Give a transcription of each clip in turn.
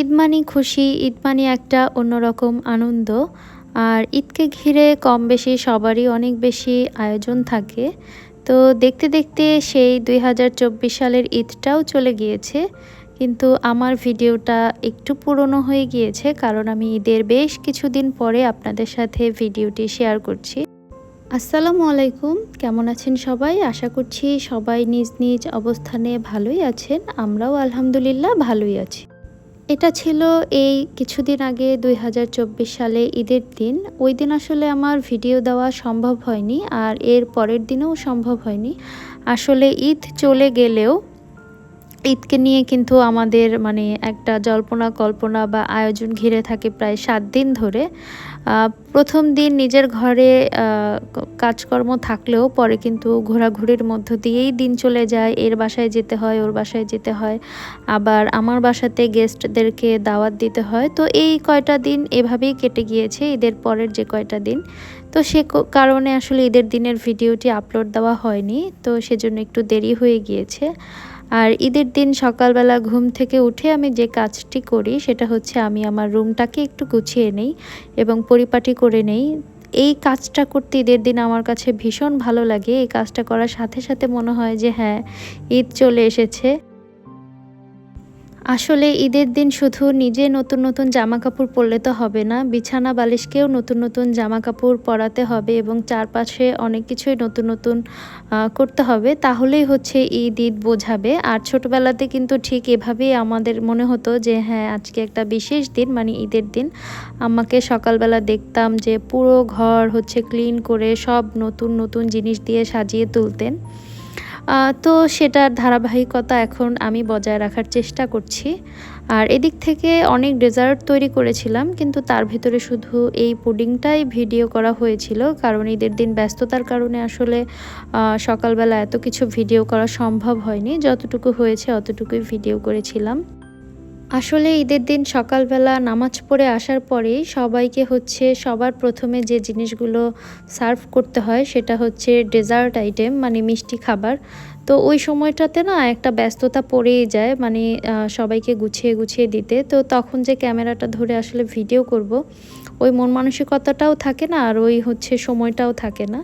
ঈদ মানি খুশি, ঈদ মানি একটা অন্যরকম আনন্দ। আর ঈদকে ঘিরে কম বেশি সবারই অনেক বেশি আয়োজন থাকে। তো দেখতে দেখতে সেই দুই হাজার চব্বিশ সালের ঈদটাও চলে গিয়েছে। কিন্তু আমার ভিডিওটা একটু পুরনো হয়ে গিয়েছে, কারণ আমি ঈদের বেশ কিছুদিন পরে আপনাদের সাথে ভিডিওটি শেয়ার করছি। আসসালামু আলাইকুম, কেমন আছেন সবাই? আশা করছি সবাই নিজ নিজ অবস্থানে ভালোই আছেন। আমরাও আলহামদুলিল্লাহ ভালোই আছি। এটা ছিল এই কিছুদিন আগে দুই হাজার চব্বিশ সালে ঈদের দিন। ওই দিন আসলে আমার ভিডিও দেওয়া সম্ভব হয়নি আর এর পরের দিনেও সম্ভব হয়নি। আসলে ঈদ চলে গেলেও ঈদকে নিয়ে কিন্তু আমাদের মানে একটা জল্পনা, কল্পনা বা আয়োজন ঘিরে থাকে প্রায় সাত দিন ধরে। প্রথম দিন নিজের ঘরে কাজকর্ম থাকলেও পরে কিন্তু ঘোরাঘুরির মধ্য দিয়েই দিন চলে যায়। এর বাসায় যেতে হয়, ওর বাসায় যেতে হয়। আবার আমার বাসাতে গেস্টদেরকে দাওয়াত দিতে হয়। তো এই কয়টা দিন এভাবেই কেটে গিয়েছে, ঈদের পরের যে কয়টা দিন। তো সে কারণে আসলে ঈদের দিনের ভিডিওটি আপলোড দেওয়া হয়নি। তো সেজন্য একটু দেরি হয়ে গিয়েছে। আর ঈদের দিন সকালবেলা ঘুম থেকে উঠে আমি যে কাজটি করি, সেটা হচ্ছে আমি আমার রুমটাকে একটু গুছিয়ে নেই এবং পরিপাটি করে নেই। এই কাজটা করতে ঈদের দিন আমার কাছে ভীষণ ভালো লাগে। এই কাজটা করার সাথে সাথে মনে হয় যে হ্যাঁ ঈদ চলে এসেছে। আসলে ঈদের দিন শুধু নিজে নতুন নতুন জামা কাপড় পরলে তো হবে না, বিছানা বালিশকেও নতুন নতুন জামা কাপড় পরাতে হবে এবং চারপাশে অনেক কিছুই নতুন নতুন করতে হবে, তাহলেই হচ্ছে ঈদ ঈদ বোঝাবে। আর ছোটবেলাতে কিন্তু ঠিক এভাবেই আমাদের মনে হতো যে হ্যাঁ আজকে একটা বিশেষ দিন মানে ঈদের দিন। আমাকে সকালবেলা দেখতাম যে, পুরো ঘর হচ্ছে ক্লিন করে সব নতুন নতুন জিনিস দিয়ে সাজিয়ে তুলতেন। তো সেটার ধারাবাহিকতা এখন আমি বজায় রাখার চেষ্টা করছি। আর এদিক থেকে অনেক ডেজার্ট তৈরি করেছিলাম, কিন্তু তার ভিতরে শুধু এই পুডিংটাই ভিডিও করা হয়েছিল, কারণ ঈদের দিন ব্যস্ততার কারণে আসলে সকালবেলা এত কিছু ভিডিও করা সম্ভব হয়নি। যতটুকু হয়েছে অতটুকুই ভিডিও করেছিলাম। আসলে ঈদের দিন সকালবেলা নামাজ পড়ে আসার পরেই সবাইকে হচ্ছে সবার প্রথমে যে জিনিসগুলো সার্ভ করতে হয় সেটা হচ্ছে ডেজার্ট আইটেম মানে মিষ্টি খাবার। তো ওই সময়টাতে না একটা ব্যস্ততা পড়েই যায় মানে সবাইকে গুছিয়ে গুছিয়ে দিতে। তো তখন যে ক্যামেরাটা ধরে আসলে ভিডিও করব, ওই মন মানসিকতাটাও থাকে না আর ওই হচ্ছে সময়টাও থাকে না।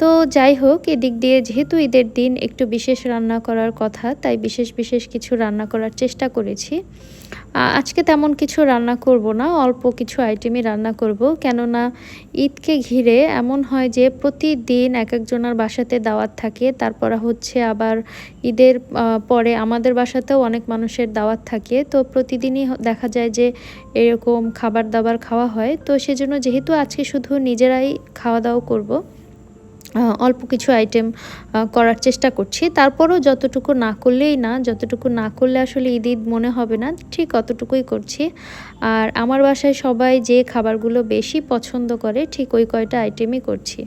তো যাই হোক, এদিক দিয়ে যেহেতু ঈদের দিন একটু বিশেষ রান্না করার কথা, তাই বিশেষ বিশেষ কিছু রান্না করার চেষ্টা করেছি। আজকে তেমন কিছু রান্না করব না, অল্প কিছু আইটেমই রান্না করব। কেননা ঈদকে ঘিরে এমন হয় যে প্রতিদিন এক একজনের বাসাতে দাওয়াত থাকে, তারপর হচ্ছে আবার ঈদের পরে আমাদের বাসাতেও অনেক মানুষের দাওয়াত থাকে। তো প্রতিদিনই দেখা যায় যে এরকম খাবার দাবার খাওয়া হয়। তো সেজন্য যেহেতু আজকে শুধু নিজেরাই খাওয়া দাওয়া করব অল্প কিছু আইটেম করার চেষ্টা করছি। তারপরও যতটুকু না করলেই না, যতটুকু না করলে আসলে ঈদ ঈদ মনে হবে না, ঠিক অতটুকুই করছি। আর আমার বাসায় সবাই যে খাবারগুলো বেশি পছন্দ করে, ঠিক ওই কয়টা আইটেমই করছি।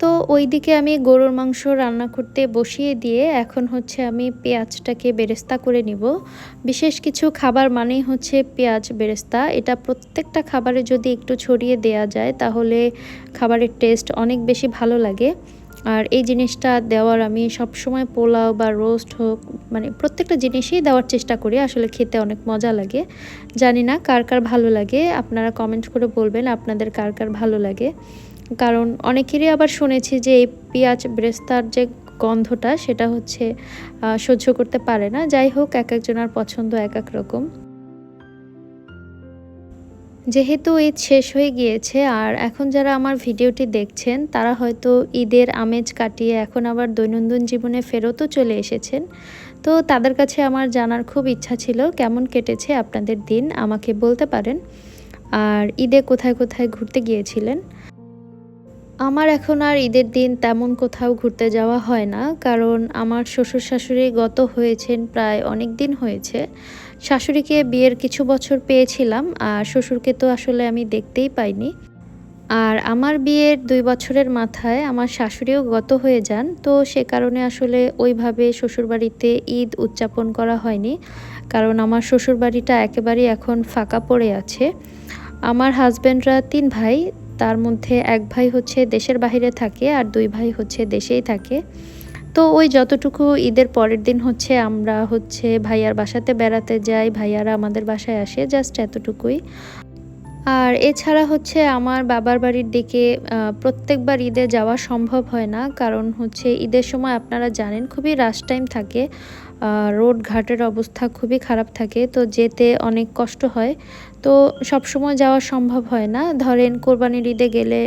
তো ওই দিকে আমি গরুর মাংস রান্না করতে বসিয়ে দিয়ে এখন হচ্ছে আমি পেঁয়াজটাকে বেরেস্তা করে নিব। বিশেষ কিছু খাবার মানেই হচ্ছে পেঁয়াজ বেরেস্তা। এটা প্রত্যেকটা খাবারে যদি একটু ছড়িয়ে দেয়া যায় তাহলে খাবারের টেস্ট অনেক বেশি ভালো লাগে। আর এই জিনিসটা দেওয়ার আমি সবসময় পোলাও বা রোস্ট হোক মানে প্রত্যেকটা জিনিসই দেওয়ার চেষ্টা করি। আসলে খেতে অনেক মজা লাগে। জানি না কার কার ভালো লাগে। আপনারা কমেন্ট করে বলবেন আপনাদের কার কার ভালো লাগে। কারণ অনেকেরই আবার শুনেছি যে এই পেঁয়াজ ব্রেস্তার যে গন্ধটা, সেটা হচ্ছে সহ্য করতে পারে না। যাই হোক, এক একজনের পছন্দ এক এক রকম। যেহেতু ঈদ শেষ হয়ে গিয়েছে, আর এখন যারা আমার ভিডিওটি দেখছেন, তারা হয়তো ঈদের আমেজ কাটিয়ে এখন আবার দৈনন্দিন জীবনে ফেরতও চলে এসেছেন। তো তাদের কাছে আমার জানার খুব ইচ্ছা ছিল, কেমন কেটেছে আপনাদের দিন, আমাকে বলতে পারেন। আর ঈদে কোথায় কোথায় ঘুরতে গিয়েছিলেন? আমার এখন আর ঈদের দিন তেমন কোথাও ঘুরতে যাওয়া হয় না, কারণ আমার শ্বশুর শাশুড়ি গত হয়েছেন প্রায় অনেক দিন হয়েছে। শাশুড়িকে বিয়ের কিছু বছর পেয়েছিলাম, আর শ্বশুরকে তো আসলে আমি দেখতেই পাইনি। আর আমার বিয়ের দুই বছরের মাথায় আমার শাশুড়িও গত হয়ে যান, তো সে কারণে আসলে ওইভাবে শ্বশুরবাড়িতে ঈদ উদযাপন করা হয়নি, কারণ আমার শ্বশুরবাড়িটা একেবারেই এখন ফাঁকা পড়ে আছে। আমার হাজব্যান্ডরা তিন ভাই তার মধ্যে এক ভাই হচ্ছে দেশের বাহিরে থাকে আর দুই ভাই হচ্ছে দেশেই থাকে। তো ওই যতটুকু ঈদের পরের দিন হচ্ছে আমরা হচ্ছে ভাইয়ার বাসাতে বেড়াতে যাই, ভাইয়ারা আমাদের বাসায় আসে জাস্ট এতটুকুই। আর এছাড়া হচ্ছে আমার বাবার বাড়ির দিকে প্রত্যেকবার ঈদে যাওয়া সম্ভব হয় না, কারণ হচ্ছে ঈদের সময় আপনারা জানেন খুবই রাশ টাইম থাকে। রোড ঘাটের অবস্থা খুবই খারাপ থাকে, তো যেতে অনেক কষ্ট হয়। তো সব সময় যাওয়া সম্ভব হয় না। ধরেন কোরবানির ঈদে গেলে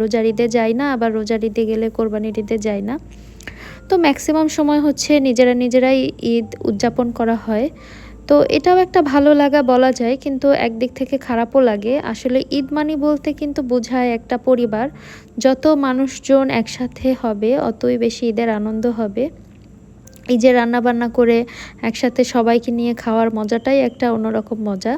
রোজার ঈদে যাই না, আবার রোজার ঈদে গেলে কোরবানির ঈদে যাই না। তো ম্যাক্সিমাম সময় হচ্ছে নিজেরা নিজেরাই ঈদ উদযাপন করা হয়। তো এটাও একটা ভালো লাগা বলা যায়, কিন্তু একদিক থেকে খারাপও লাগে। আসলে ঈদ মানি বলতে কিন্তু বোঝায় একটা পরিবার। যত মানুষজন একসাথে হবে, অতই বেশি ঈদের আনন্দ হবে। এই যে রান্না বান্না করে একসাথে সবাইকে নিয়ে খাওয়ার মজাটাই একটা অন্যরকম মজা।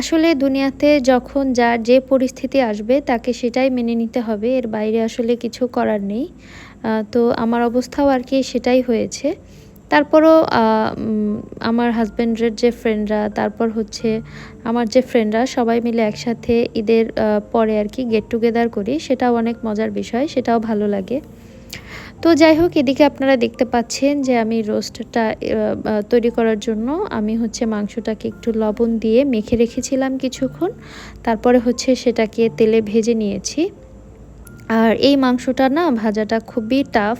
আসলে দুনিয়াতে যখন যার যে পরিস্থিতি আসবে তাকে সেটাই মেনে নিতে হবে, এর বাইরে আসলে কিছু করার নেই। তো আমার অবস্থাও আর কি সেটাই হয়েছে। তারপরও আমার হাজব্যান্ডের যে ফ্রেন্ডরা, তারপর হচ্ছে আমার যে ফ্রেন্ডরা, সবাই মিলে একসাথে ঈদের পরে আর কি গেট টুগেদার করি, সেটাও অনেক মজার বিষয়, সেটাও ভালো লাগে। তো যাই হোক, এদিকে আপনারা দেখতে পাচ্ছেন যে আমি রোস্টটা তৈরি করার জন্য আমি হচ্ছে মাংসটাকে একটু লবণ দিয়ে মেখে রেখেছিলাম কিছুক্ষণ। তারপরে হচ্ছে সেটাকে তেলে ভেজে নিয়েছি। আর এই মাংসটা না, ভাজাটা খুবই টাফ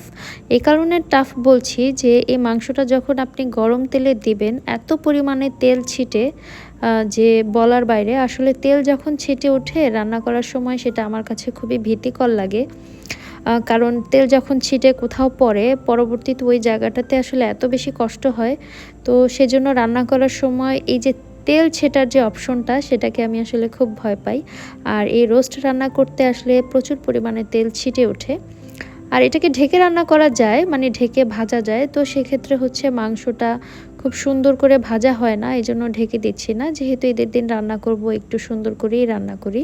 এই কারণে টাফ বলছি যে এই মাংসটা যখন আপনি গরম তেলে দিবেন, এত পরিমাণে তেল ছিটে যে বলার বাইরে, আসলে তেল যখন ছিটে ওঠে, রান্না করার সময় সেটা আমার কাছে খুবই ভীতিকর লাগে। কারণ তেল যখন ছিটে কোথাও পড়ে, পরবর্তীতে ওই জায়গাটাতে আসলে এত বেশি কষ্ট হয়। তো সেজন্য রান্না করার সময় এই যে তেল ছেটার যে অপশনটা, সেটাকে আমি আসলে খুব ভয় পাই। আর এই রোস্ট রান্না করতে আসলে প্রচুর পরিমাণে তেল ছিটে ওঠে। আর এটাকে ঢেকে রান্না করা যায় মানে ঢেকে ভাজা যায়। তো সেক্ষেত্রে হচ্ছে মাংসটা খুব সুন্দর করে ভাজা হয় না এই জন্য ঢেকে দিচ্ছি না। যেহেতু ঈদের দিন রান্না করব, একটু সুন্দর করেই রান্না করি।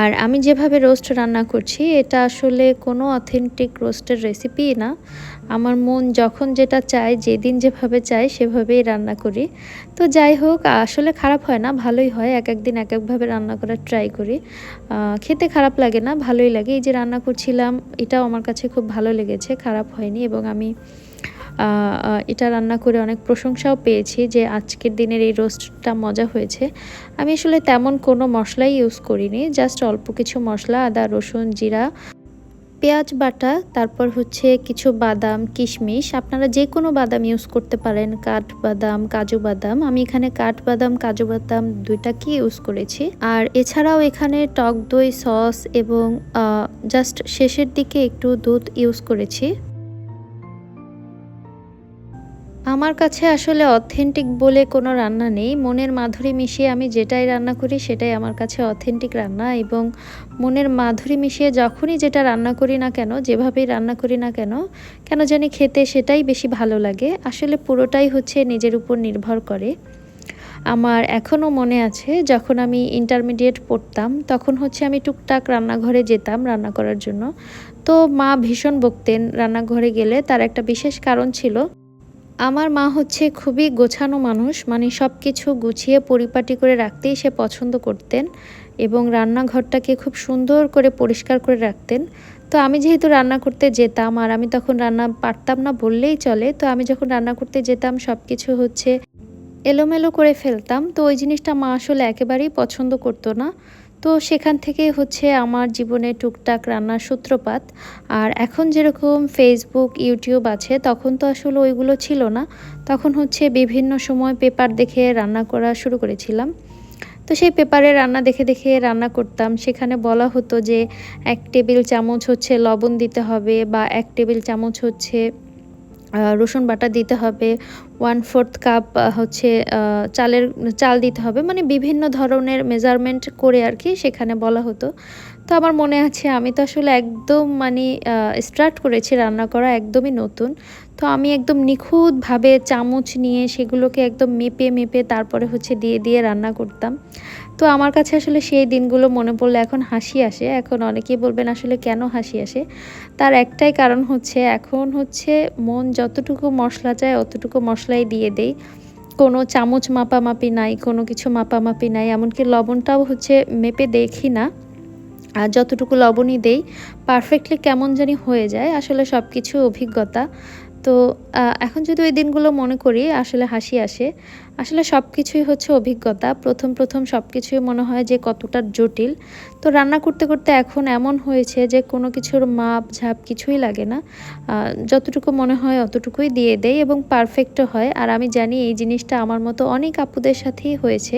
আর আমি যেভাবে রোস্ট রান্না করছি, এটা আসলে কোনো অথেন্টিক রোস্টের রেসিপি না। আমার মন যখন যেটা চায়, যেদিন যেভাবে চায়, সেভাবেই রান্না করি। তো যাই হোক, আসলে খারাপ হয় না, ভালোই হয়। এক একদিন এক একভাবে রান্না করার ট্রাই করি। খেতে খারাপ লাগে না, ভালোই লাগে। এই যে রান্না করছিলাম, এটাও আমার কাছে খুব ভালো লেগেছে, খারাপ হয়নি এবং আমি এটা রান্না করে অনেক প্রশংসাও পেয়েছি যে আজকের দিনের এই রোস্টটা মজা হয়েছে। আমি আসলে তেমন কোনো মশলাই ইউজ করিনি জাস্ট অল্প কিছু মশলা, আদা, রসুন, জিরা, পেঁয়াজ বাটা, তারপর হচ্ছে কিছু বাদাম, কিশমিশ। আপনারা যে কোনো বাদাম ইউজ করতে পারেন, কাঠ বাদাম, কাজু বাদাম। আমি এখানে কাঠ বাদাম, কাজু বাদাম দুইটাকে ইউজ করেছি। আর এছাড়াও এখানে টক দই, সস এবং জাস্ট শেষের দিকে একটু দুধ ইউজ করেছি। আমার কাছে আসলে অথেন্টিক বলে কোনো রান্না নেই। মনের মাধুরী মিশিয়ে আমি যেটাই রান্না করি, সেটাই আমার কাছে অথেন্টিক রান্না এবং মনের মাধুরী মিশিয়ে যখনই যেটা রান্না করি না কেন, যেভাবেই রান্না করি না কেন কেন জানি খেতে সেটাই বেশি ভালো লাগে। আসলে পুরোটাই হচ্ছে নিজের উপর নির্ভর করে। আমার এখনও মনে আছে, যখন আমি ইন্টারমিডিয়েট পড়তাম, তখন হচ্ছে আমি টুকটাক রান্নাঘরে যেতাম রান্না করার জন্য। তো মা ভীষণ বকতেন রান্নাঘরে গেলে। তার একটা বিশেষ কারণ ছিল আমার মা হচ্ছে খুবই গোছানো মানুষ মানে সব কিছু গুছিয়ে পরিপাটি করে রাখতেই সে পছন্দ করতেন এবং রান্নাঘরটাকে খুব সুন্দর করে পরিষ্কার করে রাখতেন। তো আমি যেহেতু রান্না করতে যেতাম আর আমি তখন রান্না পারতাম না বললেই চলে, তো আমি যখন রান্না করতে যেতাম সব কিছু হচ্ছে এলোমেলো করে ফেলতাম। তো ওই জিনিসটা মা আসলে একেবারেই পছন্দ করতো না। তো সেখান থেকে হচ্ছে আমার জীবনে টুকটাক রান্নার সূত্রপাত। আর এখন যেরকম ফেসবুক ইউটিউব আছে, তখন তো আসলে ওইগুলো ছিল না। তখন হচ্ছে বিভিন্ন সময় পেপার দেখে রান্না করা শুরু করেছিলাম। তো সেই পেপারে রান্না দেখে দেখে রান্না করতাম। সেখানে বলা হতো যে এক টেবিল চামচ হচ্ছে লবণ দিতে হবে বা এক টেবিল চামচ হচ্ছে রসুন বাটা দিতে হবে। ওয়ান ফোর্থ কাপ হচ্ছে চালের, চাল দিতে হবে। মানে বিভিন্ন ধরনের মেজারমেন্ট করে আর কি সেখানে বলা হতো। তো আমার মনে আছে, আমি তো আসলে একদম মানে স্টার্ট করেছি রান্না করা, একদমই নতুন। তো আমি একদম নিখুঁতভাবে চামচ নিয়ে সেগুলোকে একদম মেপে মেপে তারপরে হচ্ছে দিয়ে দিয়ে রান্না করতাম। তো আমার কাছে আসলে সেই দিনগুলো মনে পড়লে এখন হাসি আসে। এখন অনেকেই বলবেন, আসলে কেন হাসি আসে? তার একটাই কারণ হচ্ছে, এখন হচ্ছে মন যতটুকু মশলা চায় অতটুকু মশলাই দিয়ে দেই। কোনো চামচ মাপামাপি নাই, কোনো কিছু মাপামাপি নাই, এমনকি লবণটাও হচ্ছে মেপে দেখি না। আর যতটুকু লবণই দেই, পারফেক্টলি কেমন জানি হয়ে যায়। আসলে সব কিছু অভিজ্ঞতা। তো এখন যদি ওই দিনগুলো মনে করি, আসলে হাসি আসে। আসলে সব কিছুই হচ্ছে অভিজ্ঞতা। প্রথম প্রথম সব কিছুই মনে হয় যে কতটা জটিল। তো রান্না করতে করতে এখন এমন হয়েছে যে কোনো কিছুর মাপ, ঝাপ কিছুই লাগে না। যতটুকু মনে হয় অতটুকুই দিয়ে দেয় এবং পারফেক্টও হয়। আর আমি জানি এই জিনিসটা আমার মতো অনেক আপুদের সাথেই হয়েছে।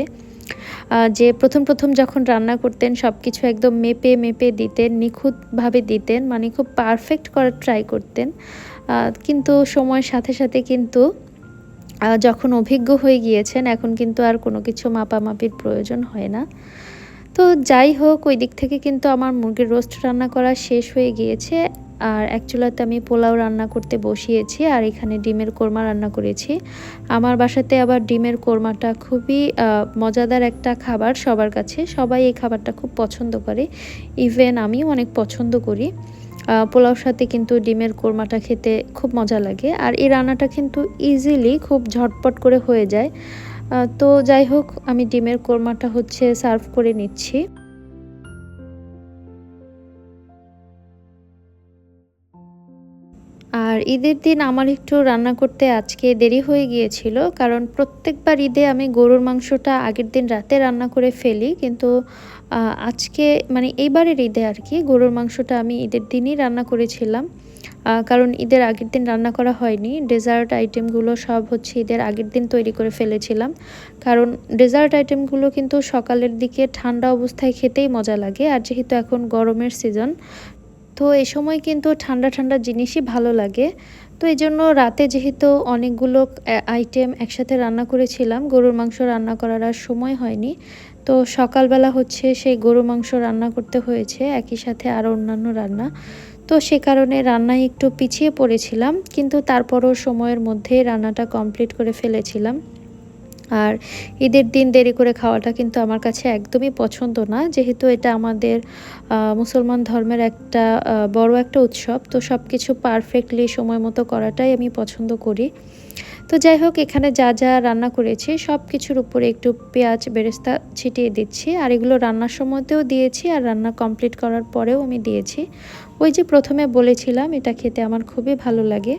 যে প্রথম প্রথম যখন রান্না করতেন সব কিছু একদম মেপে মেপে দিতেন, নিখুঁতভাবে দিতেন মানে খুব পারফেক্ট করার ট্রাই করতেন। কিন্তু সময়ের সাথে সাথে কিন্তু যখন অভিজ্ঞ হয়ে গিয়েছেন, এখন কিন্তু আর কোনো কিছু মাপামাপির প্রয়োজন হয় না। তো যাই হোক, ওই দিক থেকে কিন্তু আমার মুরগির রোস্ট রান্না করা শেষ হয়ে গিয়েছে। আর এক চুলাতে আমি পোলাও রান্না করতে বসিয়েছি আর এখানে ডিমের কোরমা রান্না করেছি। আমার বাসাতে আবার ডিমের কোরমাটা খুবই মজাদার একটা খাবার সবার কাছে। সবাই এই খাবারটা খুব পছন্দ করে। ইভেন আমিও অনেক পছন্দ করি। পোলাওর সাথে কিন্তু ডিমের কোরমাটা খেতে খুব মজা লাগে। আর এই রান্নাটা কিন্তু ইজিলি খুব ঝটপট করে হয়ে যায়। তো যাই হোক, আমি ডিমের কোরমাটা হচ্ছে সার্ভ করে নিচ্ছি। আর ঈদের দিন আমার একটু রান্না করতে আজকে দেরি হয়ে গিয়েছিল, কারণ প্রত্যেকবার ঈদে আমি গরুর মাংসটা আগের দিন রাতে রান্না করে ফেলি, কিন্তু আজকে মানে এইবারের ঈদে আর কি গরুর মাংসটা আমি ঈদের দিনই রান্না করেছিলাম। কারণ ঈদের আগের দিন রান্না করা হয়নি, ডেজার্ট আইটেমগুলো সব হচ্ছে ঈদের আগের দিন তৈরি করে ফেলেছিলাম। কারণ ডেজার্ট আইটেমগুলো কিন্তু সকালের দিকে ঠান্ডা অবস্থায় খেতেই মজা লাগে, আর যেহেতু এখন গরমের সিজন তো এই সময় কিন্তু ঠান্ডা ঠান্ডা জিনিসই ভালো লাগে। তো এই জন্য রাতে যেহেতু অনেকগুলো আইটেম একসাথে রান্না করেছিলাম, গরুর মাংস রান্না করার আর সময় হয়নি। তো সকালবেলা হচ্ছে সেই গরু মাংস রান্না করতে হয়েছে, একই সাথে আরও অন্যান্য রান্না। তো সে কারণে রান্নায় একটু পিছিয়ে পড়েছিলাম, কিন্তু তারপরও সময়ের মধ্যে রান্নাটা কমপ্লিট করে ফেলেছিলাম। আর ঈদের দিন দেরি করে খাওয়াটা কিন্তু আমার কাছে একদমই পছন্দ না। যেহেতু এটা আমাদের মুসলমান ধর্মের একটা বড় একটা উৎসব, তো সব কিছু পারফেক্টলি সময় মতো করাটাই আমি পছন্দ করি। তো যাই হোক, এখানে যা যা রান্না করেছি সব কিছুর উপরে একটু পেঁয়াজ বেরেস্তা ছিটিয়ে দিচ্ছি, আর এগুলো রান্নার সময়তেও দিয়েছি, আর রান্না কমপ্লিট করার পরেও আমি দিয়েছি। ওই যে প্রথমে বলেছিলাম, এটা খেতে আমার খুবই ভালো লাগে।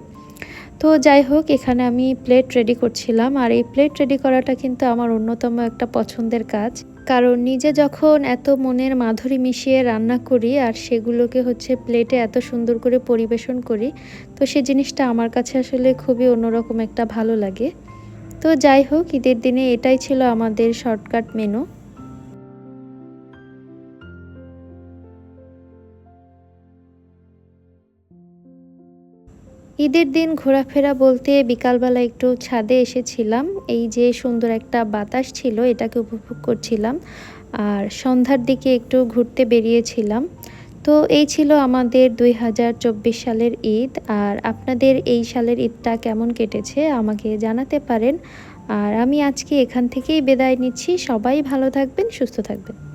তো যাই হোক, এখানে আমি প্লেট রেডি করছিলাম। আর এই প্লেট রেডি করাটা কিন্তু আমার অন্যতম একটা পছন্দের কাজ। কারণ নিজে যখন এত মনের মাধুরী মিশিয়ে রান্না করি, আর সেগুলোকে হচ্ছে প্লেটে এত সুন্দর করে পরিবেশন করি, তো সে জিনিসটা আমার কাছে আসলে খুবই অন্যরকম একটা ভালো লাগে। তো যাই হোক, ঈদের দিনে এটাই ছিল আমাদের শর্টকাট মেনু ঈদের দিন ঘোরাফেরা বলতে বিকালবেলা একটু ছাদে এসেছিলাম। এই যে সুন্দর একটা বাতাস ছিল, এটাকে উপভোগ করছিলাম। আর সন্ধ্যার দিকে একটু ঘুরতে বেরিয়েছিলাম। তো এই ছিল আমাদের দুই হাজার চব্বিশ সালের ঈদ। আর আপনাদের এই সালের ঈদটা কেমন কেটেছে আমাকে জানাতে পারেন। আর আমি আজকে এখান থেকেই বিদায় নিচ্ছি। সবাই ভালো থাকবেন, সুস্থ থাকবেন।